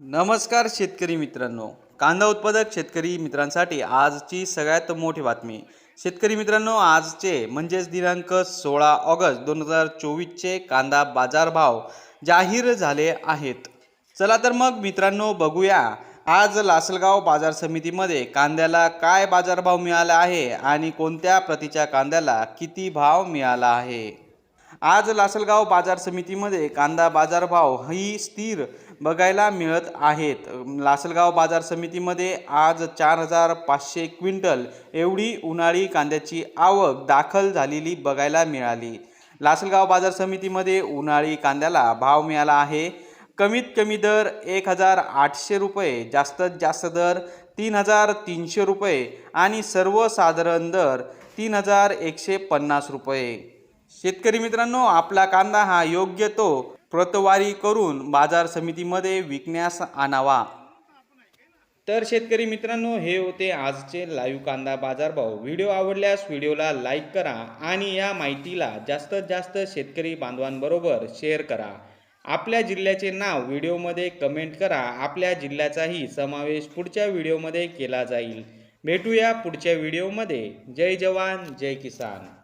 नमस्कार शेतकरी मित्रांनो. कांदा उत्पादक शेतकरी मित्रांसाठी आजची सगळ्यात मोठी बातमी. शेतकरी मित्रांनो आजचे म्हणजेच दिनांक सोळा ऑगस्ट दोन हजार चोवीसचे कांदा बाजारभाव जाहीर झाले आहेत. चला तर मग मित्रांनो बघूया आज लासलगाव बाजार समितीमध्ये कांद्याला काय बाजारभाव मिळाला आहे आणि कोणत्या प्रतीच्या कांद्याला किती भाव मिळाला आहे? आज लासलगाव बाजार समितीमध्ये कांदा बाजारभाव ही स्थिर बघायला मिळत आहेत. लासलगाव बाजार समितीमध्ये आज चार हजार पाचशे क्विंटल एवढी उन्हाळी कांद्याची आवक दाखल झालेली बघायला मिळाली. लासलगाव बाजार समितीमध्ये उन्हाळी कांद्याला भाव मिळाला आहे. कमीत कमी दर एक हजार आठशे रुपये जास्तीत जास्त दर तीन हजार तीनशे रुपये आणि सर्वसाधारण दर तीन हजार एकशे पन्नास रुपये. शेतकरी मित्रांनो आपला कांदा हा योग्य तो प्रतवारी करून बाजार समितीमध्ये विकण्यास आणावा. तर शेतकरी मित्रांनो हे होते आजचे लाईव्ह कांदा बाजारभाव. व्हिडिओ आवडल्यास व्हिडिओला लाईक करा आणि या माहितीला जास्तीत जास्त शेतकरी बांधवांबरोबर शेअर करा. आपल्या जिल्ह्याचे नाव व्हिडिओमध्ये कमेंट करा. आपल्या जिल्ह्याचाही समावेश पुढच्या व्हिडिओमध्ये केला जाईल. भेटूया पुढच्या व्हिडिओमध्ये. जय जवान जय किसान.